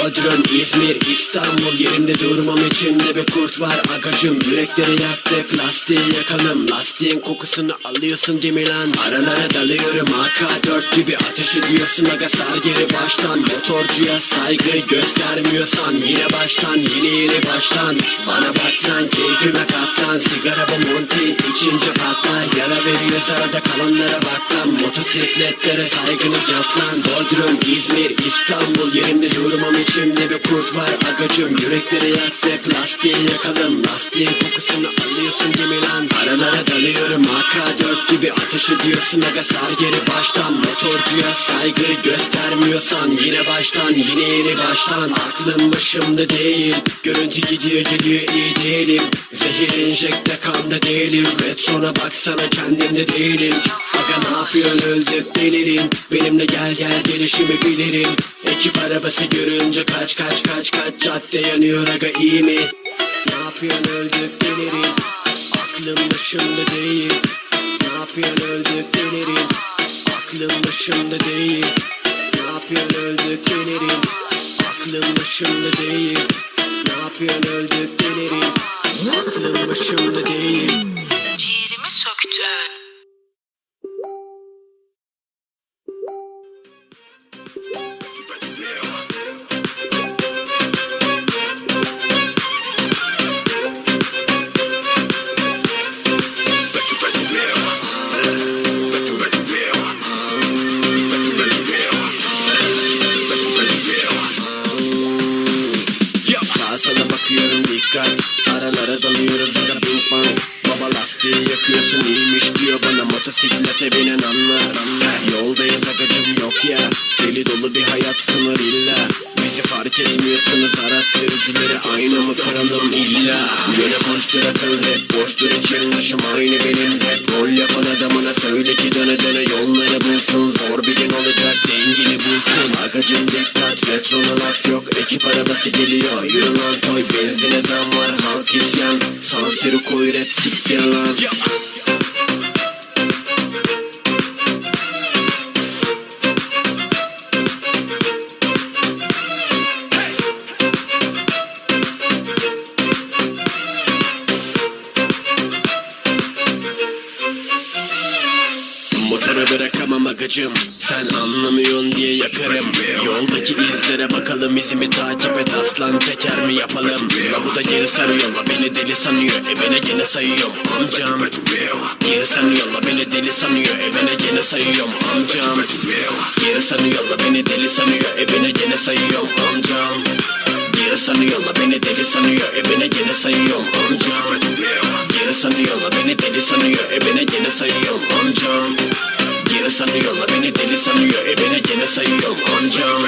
Bodrum, İzmir, İstanbul Yerimde durmam içimde bir kurt var agacım. Yürekleri yaktık lastiği yakalım. Lastiğin kokusunu alıyorsun değil mi lan? Aralara dalıyorum AK-4 gibi Ateş ediyorsun. Aga sar geri baştan. Motorcuya saygı göstermiyorsan Yine baştan yine yeni baştan. Bana bak lan keyfime katlan Sigara bu monti içince patlar. Yara veriyor arada kalanlara bak lan Motosikletlere saygınız yok Bodrum, İzmir, İstanbul. Yerimde durmam içimde bir kurt var. Agacım Yürekleri yaktık lastiği yakalım. Lastiğin kokusunu alıyorsun değil mi lan. Aralara dalıyorum. AK-4 gibi Ateş ediyorsun. Aga sar geri baştan. Motorcuya saygı göstermiyorsan Yine baştan yine yeni baştan. Aklım başımda değil. Görüntü gidiyor geliyor iyi değilim. Zehir enjekte kanda değilim. Retrona baksana kendimde değilim Aga ne yapıyorsun? Öldük delirin Benimle gel gel gelişimi bilirim. Ekip arabası görünce kaç kaç kaç kaç Cadde yanıyor aga iyi mi? Ne yapıyorsun? Öldük delirin Aklım başımda değil. Ne yapıyorsun? Öldük delirin Aklım başımda değil. Ne yapıyorsun? Öldük delirin Aklım başımda değil. Ne yapıyorsun? Öldük delirin Aklım başımda değil Sola bakıyorum dikkat. Aralara dalıyoruz aga ping pong Baba lastiği yakıyorsun iyiymiş diyor bana. Motosiklete binen anlar anlar. Yoldayız agacım yok ya. Deli dolu bir hayat sınır illa. Bizi fark etmiyorsunuz araç sürücüleri. Aynı mı karalım? İlla. Yöne koştur akıl hep boştur için Başım aynı benim hep Rol yapan adamına. Söyle ki döne döne yolları bulsun. Zor bir gün olacak dengini Agacım dikkat retrona laf yok. Ekip arabası geliyor. Yürü lan toy benzine zam var. Halk isyan. Sansürü koy rap siktir lan Motoru bırakamam agacım Sen anlamıyorsun diye yakarım. Yoldaki izlere bakalım izimi takip et. Aslan teker mi yapalım? La bu da geri sarıyor la beni deli sanıyor. E bene gene sayıyorum amcam. Geri sanıyor la beni deli sanıyor. E bene gene sayıyorum amcam. Geri sanıyor la beni deli sanıyor. E bene gene sayıyorum amcam. Geri sanıyor la beni deli sanıyor. E bene gene sayıyorum amcam. Geri sanıyor la beni deli sanıyor. E bene gene sayıyorum amcam Geri sanıyor la beni deli sanıyor. E bene gene sayıyorum amcam